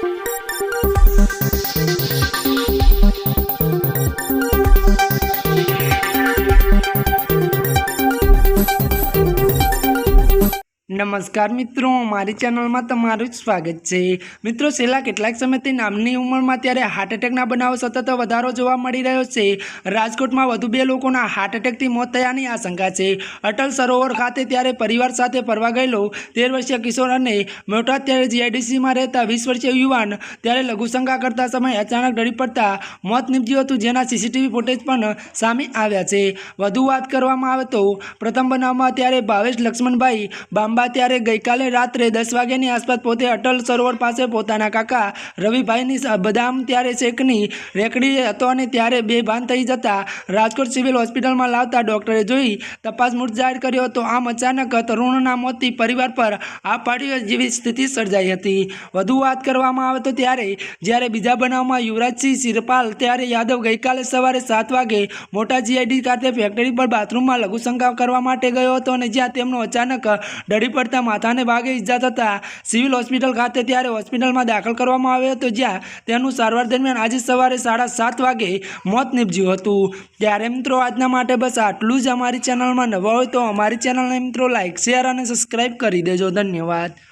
Thank you. નમસ્કાર મિત્રો, મારી ચેનલમાં તમારું જ સ્વાગત છે. મિત્રો, છેલ્લા કેટલાક સમયથી નામની ઉંમરમાં ત્યારે હાર્ટ એટેકના બનાવો સતત વધારો જોવા મળી રહ્યો છે. રાજકોટમાં વધુ બે લોકોના હાર્ટ એટેકથી મોત થયાની આશંકા છે. અટલ સરોવર ખાતે ત્યારે પરિવાર સાથે ફરવા ગયેલો તેર વર્ષીય કિશોર અને મોટા ત્યારે જીઆઈડીસીમાં રહેતા વીસ વર્ષીય યુવાન ત્યારે લઘુશંકા કરતા સમયે અચાનક ડરી પડતા મોત નીપજ્યું હતું, જેના સીસીટીવી ફૂટેજ પણ સામે આવ્યા છે. વધુ વાત કરવામાં આવે તો પ્રથમ બનાવમાં ત્યારે ભાવેશ લક્ષ્મણભાઈ બાંબા ત્યારે ગઈકાલે રાત્રે દસ વાગ્યાની આસપાસ પોતે અટલ સરોવર પાસે પોતાના કાકા રવિભાઈની બદામ ત્યારે શેકની રેકડી હતો અને ત્યારે બે ભાન થઈ જતા રાજકોટ સિવિલ હોસ્પિટલમાં લાવતા ડૉક્ટરે જોઈ તપાસ મૂળ જાહેર કર્યો હતો, આમ અચાનક તરુણના મોતથી પરિવાર પર આ પાડી જેવી સ્થિતિ સર્જાઈ હતી. વધુ વાત કરવામાં આવે તો ત્યારે જ્યારે બીજા બનાવમાં યુવરાજસિંહ શિરપાલ ત્યારે યાદવ ગઈકાલે સવારે સાત વાગે મોટા જીઆઈડી ખાતે ફેક્ટરી પર બાથરૂમમાં લઘુશંકા કરવા માટે ગયો હતો અને જ્યાં તેમનો અચાનક ડરી પડતા માથાને ભાગે ઈજા થતાં સિવિલ હોસ્પિટલ ખાતે ત્યારે હોસ્પિટલમાં દાખલ કરવામાં આવ્યો હતો, જ્યાં તેનું સારવાર દરમિયાન આજે સવારે સાડા સાત વાગે મોત નીપજ્યું હતું. ત્યારે મિત્રો, આજના માટે બસ આટલું જ. અમારી ચેનલમાં નવા હોય તો અમારી ચેનલને મિત્રો લાઇક શેર અને સબસ્ક્રાઈબ કરી દેજો. ધન્યવાદ.